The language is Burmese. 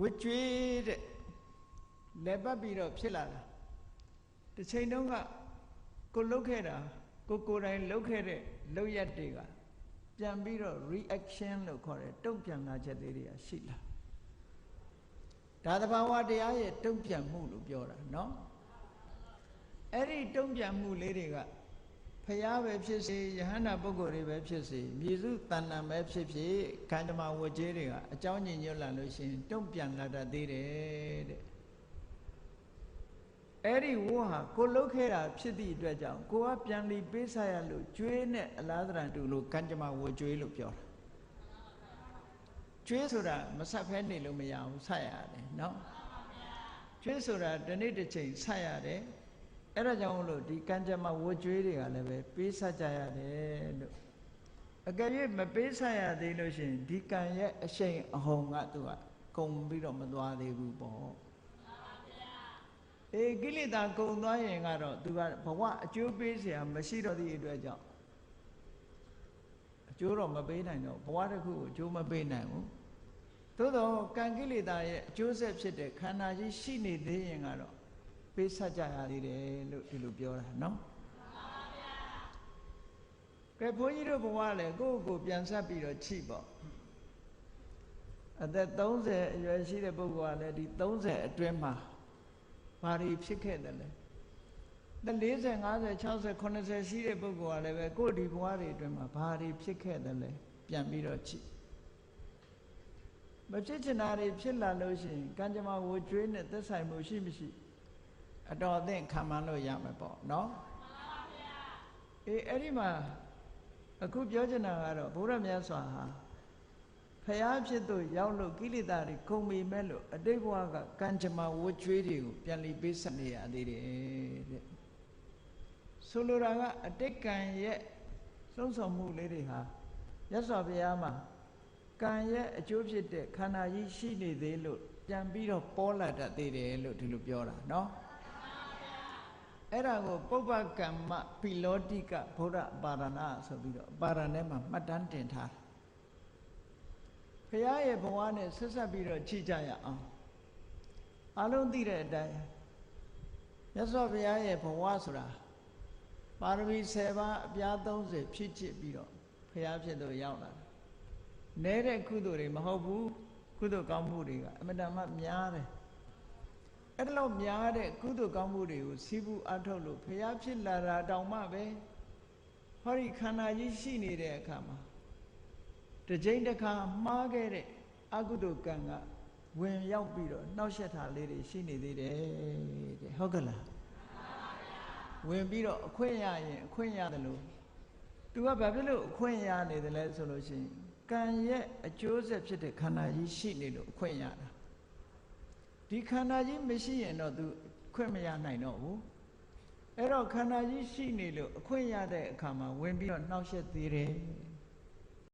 ဝကြွေးတဲ့လက်ပတ်ပြီးတော့ဖြစ်လာတာတစ်ချိန်တုန်းကကိုလုတ်ခဲ့တာကိုကိုယ်တိုင်လုတ်ခဲ့တဲ့လုတ်ရက်တွေကပြန်ပြီးတော့ reaction လို့ခေါ်တယ်တုံ့ပြန်လာချက်သေးတွေကရှိလာဒါသဘာဝတရားရဲ့တုံ့ပြန်မှုလို့ပြောတာเนาะအဲ့ဒီတုံ့ပြန်မှုလေးတွေက ဖျားပဲဖြစ်စေယဟန္တာပုဂ္ဂိုလ်တွေပဲဖြစ်စေမြေစုတဏ္ဏပဲဖြစ်ဖြစ်ခန္ဓမာဝကျေးတွေကအကြောင်းညင်ညွတ်လာလို့ရှိရင်တုံ့ပြန်လာတတ်သေးတယ်တဲ့အဲ့ဒီဝဟာကိုလုတ်ခဲ့တာဖြစ်သည့်အတွက်ကြောင့်ကိုကပြန်လီပေးဆရလို့ကျွေးနဲ့အလားတရံတူလို့ကံကြမ္မာဝကျွေးလို့ပြောတာကျွေးဆိုတာမဆက်ဖဲနေလို့မရဘူးဆက်ရတယ်နော်ကျွေးဆိုတာဒီနေ့တစ်ချိန်ဆက်ရတယ် အဲ့ဒါကြောင့်မလို့ဒီကံကြမ္မာဝကျွေးတွေကလည်းပဲပေးဆက်ကြရတယ်လို့အကယ်၍မပေးဆက်ရသေးလို့ရှိရင်ဒီကံရဲ့အရှိန်အဟုန်ကသူကကုံပြီးတော့မသွားသေးဘူးပေါ့အေးကိလေသာကုံသွားရင်ကတော့သူကဘဝအကျိုးပေးเสียမရှိတော့သည့်အတွက်ကြောင့်အကျိုးတော့မပေးနိုင်တော့ဘဝတစ်ခုကိုအကျိုးမပေးနိုင်ဘူးသို့တော့ကံကိလေသာရဲ့အကျိုးဆက်ဖြစ်တဲ့ခန္ဓာကြီးရှိနေသေးရင်ကတော့ ပေးဆက်ကြရသေးတယ်လို့ဒီလိုပြောတာနော်ကဲဘုန်းကြီးတို့ဘဝလည်းကိုယ့်ကိုယ်ပြန်ဆက်ပြီးတော့ချိပေါ့အသက်30အရွယ်ရှိတဲ့ပုဂ္ဂိုလ်ကလည်းဒီ30အတွင်းမှာဘာတွေဖြစ်ခဲ့တယ်လဲတဲ့40 50 60 80ရှိတဲ့ပုဂ္ဂိုလ်ကလည်းပဲကိုယ်ဒီဘဝတွေအတွင်းမှာဘာတွေဖြစ်ခဲ့တယ်လဲပြန်ပြီးတော့ချိမဖြစ်ချင်တာတွေဖြစ်လာလို့ရှိရင်ကံကြမ္မာဝကျွေးနဲ့သက်ဆိုင်မှုရှိမရှိ အတော်အသင့်ခံမှန်းလို့ရမယ်ပေါ့နော်အေးအဲ့ဒီမှာအခုပြောချင်တာကတော့ဘုရားမြတ်စွာဟာဖျားဖြစ်သူရောက်လို့ကိလေသာတွေကုန်ပြီမဲ့လို့အတိတ်ဘဝကကံကြမ္မာဝကျွေးတွေကိုပြန်လီပေးဆက်နေရသေးတယ်တဲ့ဆိုလိုတာကအတိတ်ကံရဲ့သုံးဆောင်မှုလေးတွေဟာမြတ်စွာဘုရားမှာကံရဲ့အကျိုးဖြစ်တဲ့ခန္ဓာကြီးရှိနေသေးလို့ပြန်ပြီးတော့ပေါ်လာတတ်သေးတယ်လို့ဒီလိုပြောတာเนาะ အဲ့ဒါကိုပုပ္ပကမ္မပိလောတိကဗုဒ္ဓပါရဏဆိုပြီးတော့ပါရဏဲမှာမှတ်တမ်းတင်ထားဖရာရဲ့ဘဝနဲ့ဆက်ဆက်ပြီးတော့ကြည့်ကြရအောင်အလုံးသိတဲ့အတိုင်းမြတ်စွာဘုရားရဲ့ဘဝဆိုတာပါရမီ7ပါးအပြား30ဖြစ်ချစ်ပြီးတော့ဖရာဖြစ်တော့ရောက်လာတယ်နဲတဲ့ကုသိုလ်တွေမဟုတ်ဘူးကုသိုလ်ကောင်းမှုတွေကအမတန်မှများတယ် အဲ့ဒါလို့များတဲ့ကုသိုလ်ကောင်းမှုတွေကိုစီးပူးအထုတ်လို့ဖျားဖြစ်လာတာတောင်မှပဲဟောဒီခန္ဓာကြီးရှိနေတဲ့အခါမှာတစ်ချိန်တစ်ခါမှားခဲ့တဲ့အကုသိုလ်ကံကဝင်ရောက်ပြီးတော့နှောက်ယှက်တာလေးတွေရှိနေသေးတယ်တဲ့ဟုတ်ကလားဝင်ပြီးတော့အခွင့်ရရင်အခွင့်ရတယ်လို့သူကဘာဖြစ်လို့အခွင့်ရနေတယ်လဲဆိုလို့ရှိရင်ကံရဲ့အကျိုးဆက်ဖြစ်တဲ့ခန္ဓာကြီးရှိနေလို့အခွင့်ရတာ ဒီခန္ဓာကြီးမရှိရင်တော့သူခွင့်မရနိုင်တော့ဘူးအဲ့တော့ခန္ဓာကြီးရှိနေလို့အခွင့်ရတဲ့အခါမှာဝင်ပြီးတော့နှောက်ယှက်သေးတယ်